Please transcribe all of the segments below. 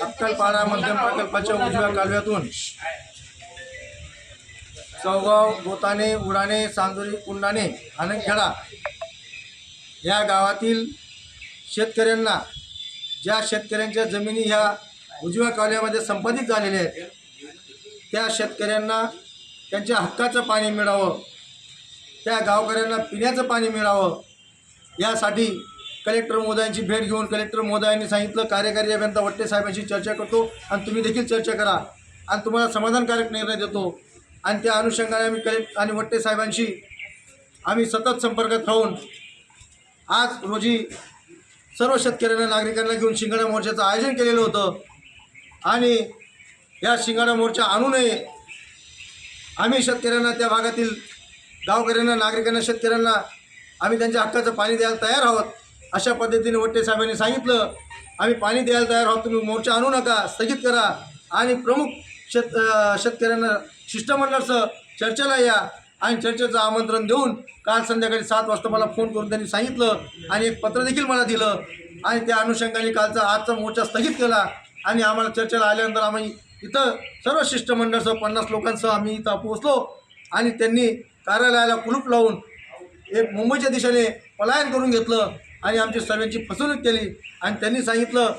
अक्कलपाडा मध्यम प्रकल्पाच्या उजव्या कालव्यातून चौगाव गोताने उडाणे सांजोरी कुंडाने हानखेडा या गावातील शेतकऱ्यांना ज्या शेतकऱ्यांच्या जमिनी ह्या उजव्या कालव्यामध्ये संपादित झालेल्या आहेत त्या शेतकऱ्यांना त्यांच्या हक्काचं पाणी मिळावं त्या गावकऱ्यांना पिण्याचं पाणी मिळावं यासाठी कलेक्टर मोदयांची भेट घेऊन कलेक्टर मोदयांनी सांगितलं कार्यकारी अभियंता वट्टे साहेबांशी चर्चा करतो आणि तुम्ही देखील चर्चा करा. आणि तुम्हाला समाधानकारक निर्णय देतो. आणि त्या अनुषंगाने आम्ही कलेक्ट आणि वट्टे साहेबांशी आम्ही सतत संपर्कात राहून आज रोजी सर्व शेतकऱ्यांना नागरिकांना घेऊन शिंगाडा मोर्चाचं आयोजन केलेलं होतं. आणि या शिंगाडा मोर्चा आणू नये. आम्ही शेतकऱ्यांना त्या भागातील गावकऱ्यांना नागरिकांना शेतकऱ्यांना आम्ही त्यांच्या हक्काचं पाणी द्यायला तयार आहोत. अशा पद्धतीने वट्टे साहेबांनी सांगितलं आम्ही पाणी द्यायला तयार आहोत तुम्ही मोर्चा आणू नका स्थगित करा आणि प्रमुख शेत शेतकऱ्यांना शिष्टमंडळाचं चर्चेला या आणि चर्चेचं आमंत्रण देऊन काल संध्याकाळी सात वाजता मला फोन करून त्यांनी सांगितलं आणि एक पत्र देखील मला दिलं आणि त्या अनुषंगाने कालचा आजचा मोर्चा स्थगित केला आणि आम्हाला चर्चेला आल्यानंतर आम्ही इथं सर्व शिष्टमंडळसह पन्नास लोकांसह आम्ही इथं पोहोचलो आणि त्यांनी कार्यालयाला कुलूप लावून एक मुंबईच्या दिशेने पलायन करून घेतलं आणि आमची सर्वांची फसवणूक केली. आणि त्यांनी सांगितलं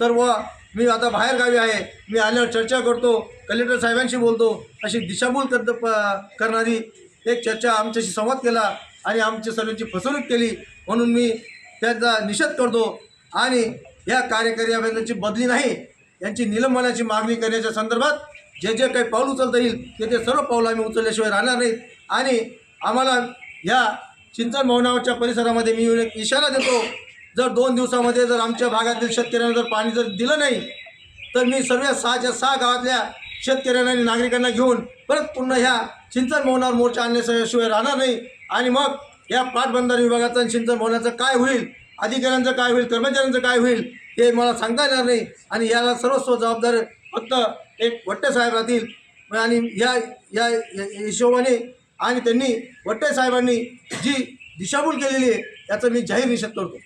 तर व मी आता बाहेर गावी आहे. मी आल्यावर चर्चा करतो कलेक्टर साहेबांशी बोलतो. अशी दिशाभूल कर प- करणारी एक चर्चा आमच्याशी संवाद केला आणि आमच्या सर्वांची फसवणूक केली म्हणून मी त्याचा निषेध करतो. आणि या कार्यकारी अभियंत्यांची बदली नाही यांची निलंबनाची मागणी करण्याच्या संदर्भात जे जे काही पाऊल उचलता येईल ते ते सर्व पाऊल आम्ही उचलल्याशिवाय राहणार नाहीत. आणि आम्हाला या सिंचन भवनावरच्या परिसरामध्ये मी येऊन एक इशारा देतो. जर दोन दिवसामध्ये जर आमच्या भागातील शेतकऱ्यांना जर पाणी जर दिलं नाही तर मी सर्व सहाच्या सहा गावातल्या शेतकऱ्यांना आणि नागरिकांना घेऊन परत पुन्हा ह्या सिंचन भवनावर मोर्चा आणण्याशिवाय राहणार नाही. आणि मग या पाटबंधारे विभागाचं आणि सिंचन भवनाचं काय होईल अधिकाऱ्यांचं काय होईल कर्मचाऱ्यांचं काय होईल हे मला सांगता येणार नाही. आणि याला सर्वस्व जबाबदार फक्त एक वट्टेसाहेब राहतील. आणि या या हिशोबाने आणि त्यांनी वट्टे साहेबांनी जी दिशाभूल केलेली आहे याचा मी जाहीर निषेध करतो.